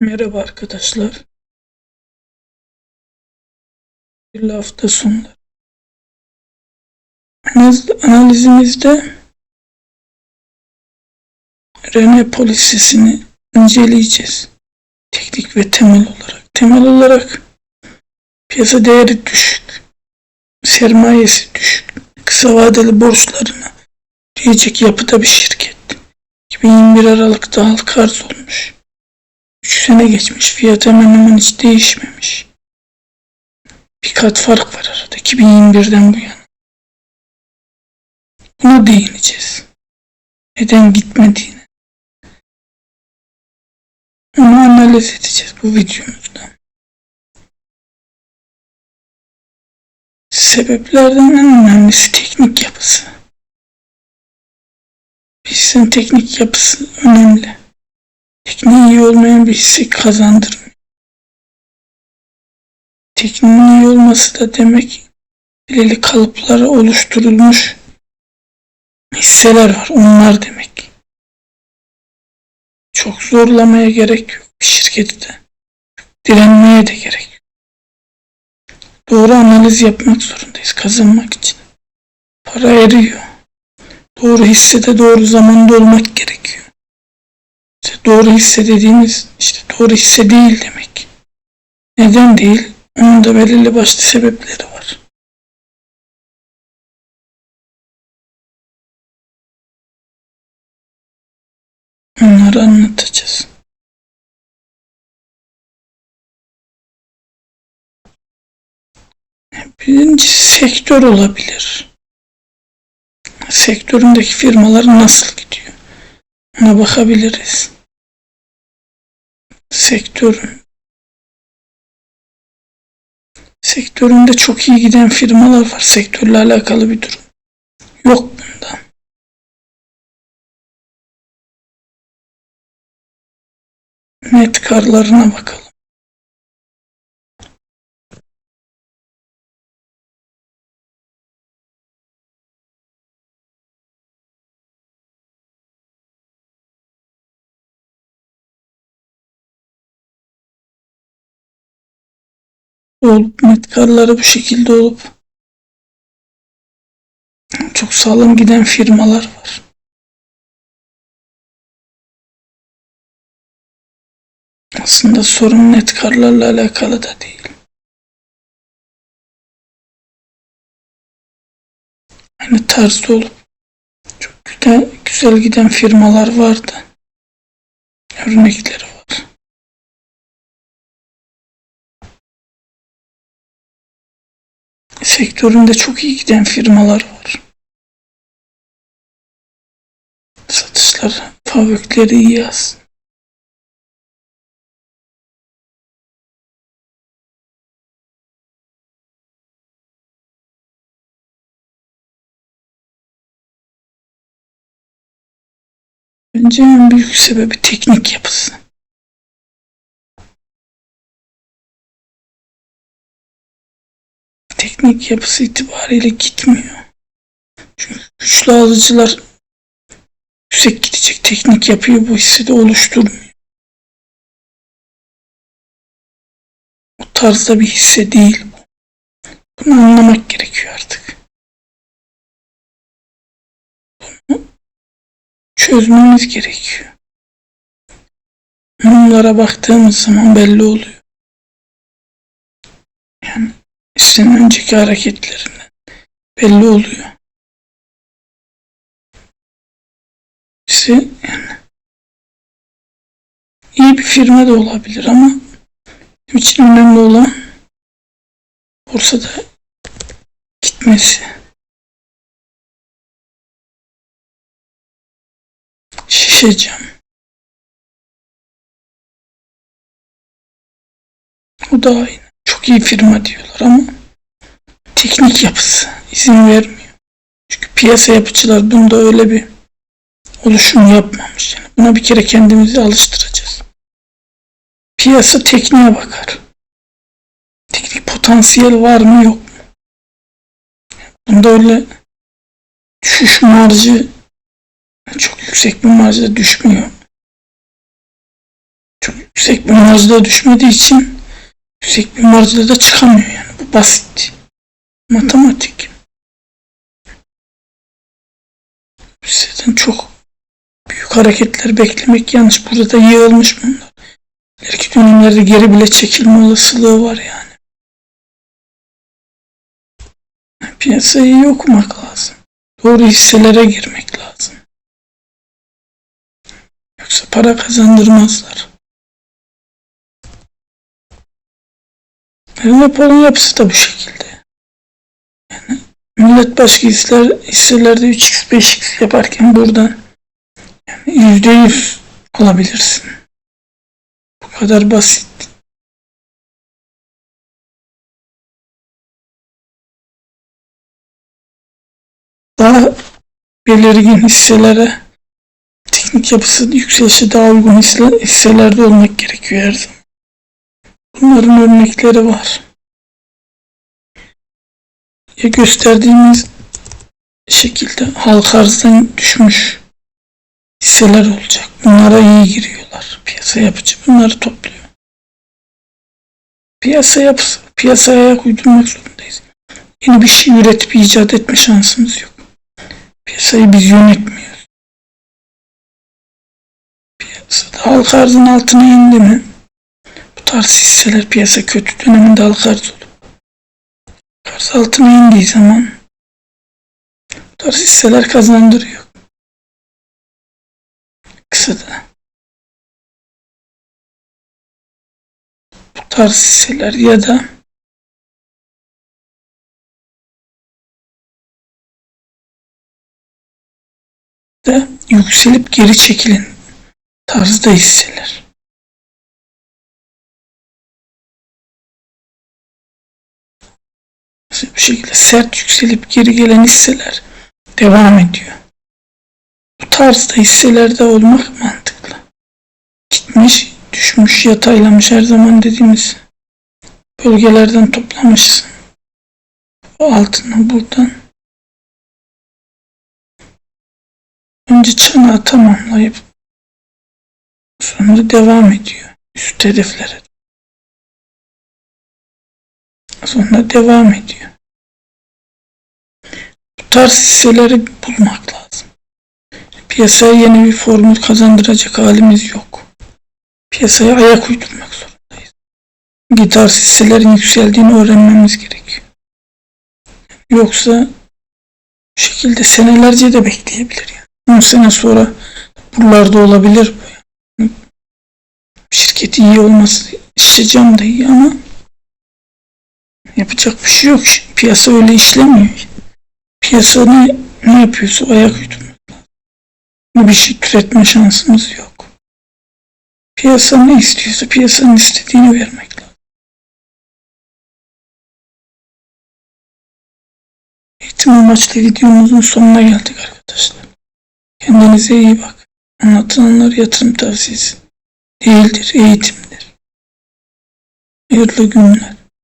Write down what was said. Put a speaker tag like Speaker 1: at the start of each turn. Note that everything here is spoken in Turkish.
Speaker 1: Merhaba arkadaşlar. Bir hafta. Analiz- Analizimizde Rene Polisesini inceleyeceğiz. Teknik ve temel olarak. Temel olarak piyasa değeri düşük, sermayesi düşük, kısa vadeli borçlarını ödeyecek yapıda bir şirket. 2021 Aralık'ta halka arz olmuş. 3 sene geçmiş. Fiyat hemen hemen hiç değişmemiş. Bir kat fark var arada. 2021'den bu yana. Buna değineceğiz. Neden gitmediğini. Onu analiz edeceğiz bu videomuzda. Sebeplerden en önemlisi teknik yapısı. Hissenin teknik yapısı önemli. Tekniği iyi olmayan bir hisse kazandırmıyor. Tekniğin iyi olması da demek belirli kalıplara oluşturulmuş hisseler var. Onlar demek. Çok zorlamaya gerek yok. Bir şirketi de. Direnmeye de gerek yok. Doğru analiz yapmak zorundayız kazanmak için. Para eriyor. Doğru hissede doğru zamanda olmak gerekiyor. Doğru hisse dediğimiz işte doğru hisse değil demek. Neden değil? Onun da belirli başlı sebepleri var. Onları anlatacağız. Birincisi sektör olabilir. Sektöründeki firmalar nasıl gidiyor? Ona bakabiliriz. Sektörün sektöründe çok iyi giden firmalar var. Sektörle alakalı bir durum. Yok bunda. Net karlarına bakalım. Net karları bu şekilde olup çok sağlam giden firmalar var. Aslında sorun net karlarla alakalı da değil. Aynı tarzda olup çok güzel, güzel giden firmalar vardı. Örnekleri Sektöründe çok iyi giden firmalar var. Satışlar, fabrikleri iyi az. Bence en büyük sebebi teknik yapısı. Teknik yapısı itibariyle gitmiyor. Çünkü güçlü alıcılar yüksek gidecek teknik yapıyı bu hissede oluşturmuyor. O tarzda bir hisse değil bu. Bunu anlamak gerekiyor artık. Bunu çözmemiz gerekiyor. Mumlara baktığımız zaman belli oluyor. Hissenin önceki hareketlerinden belli oluyor. Hisse yani iyi bir firma da olabilir ama bizim için önemli olan borsada gitmesi. Şişe cam. O da aynı. İyi firma diyorlar ama teknik yapısı izin vermiyor. Çünkü piyasa yapıcılar bunda öyle bir oluşum yapmamış. Yani buna bir kere kendimizi alıştıracağız. Piyasa tekniğe bakar. Teknik potansiyel var mı yok mu? Bunda öyle düşüş marjı çok yüksek bir marjda düşmüyor. Çok yüksek bir marjda düşmediği için yüksek bir marjda da çıkamıyor yani. Bu basit. Matematik. Sizden çok büyük hareketler beklemek yanlış. Burada da yığılmış bunlar. İleriki dönemlerde geri bile çekilme olasılığı var yani. Piyasayı iyi okumak lazım. Doğru hisselere girmek lazım. Yoksa para kazandırmazlar. Raporun yapısı da bu şekilde. Yani millet başka hisseler, hisselerde 3x 5x yaparken buradan yani %100 alabilirsin. Bu kadar basit. Daha belirgin hisselere teknik yapısı yükselişe daha uygun hisse- hisselerde olmak gerekiyor her zaman. Bunların örnekleri var. Ya gösterdiğimiz şekilde halka arzdan düşmüş hisseler olacak. Bunlara iyi giriyorlar. Piyasa yapıcı bunları topluyor. Piyasa yapısı, piyasaya ayak uydurmak zorundayız. Yeni bir şey üretip icat etme şansımız yok. Piyasayı biz yönetmiyoruz. Piyasada halka arzın altına indi mi? Tarz hisseler piyasa kötü döneminde halka arz olur. Arz altına indiği zaman tarz hisseler kazandırıyor. Kısada. Bu tarz hisseler ya da da yükselip geri çekilen tarzda hisseler. Bu şekilde sert yükselip geri gelen hisseler devam ediyor. Bu tarzda hisselerde olmak mantıklı. Gitmiş, düşmüş, yataylamış her zaman dediğimiz bölgelerden toplamışsın. Bu altını buradan önce çanağı tamamlayıp sonra devam ediyor üst hedeflere. Sonra devam ediyor. Bu tarz hisseleri bulmak lazım. Piyasaya yeni bir formül kazandıracak halimiz yok. Piyasaya ayak uydurmak zorundayız. Gitar hisselerin yükseldiğini öğrenmemiz gerekiyor. Yoksa bu şekilde senelerce de bekleyebilir yani. 10 sene sonra buralarda olabilir bu. Şirketi iyi olması işeceğim de iyi ama yapacak bir şey yok. Piyasa öyle işlemiyor. Piyasa ne, ne yapıyorsa ayak uydurmak bir şey türetme şansımız yok. Piyasa ne istiyorsa piyasanın istediğini vermek lazım. Eğitim amaçlı videomuzun sonuna geldik arkadaşlar. Kendinize iyi bak. Anlatılanlar yatırım tavsiyesi değildir, eğitimdir. Hayırlı günler.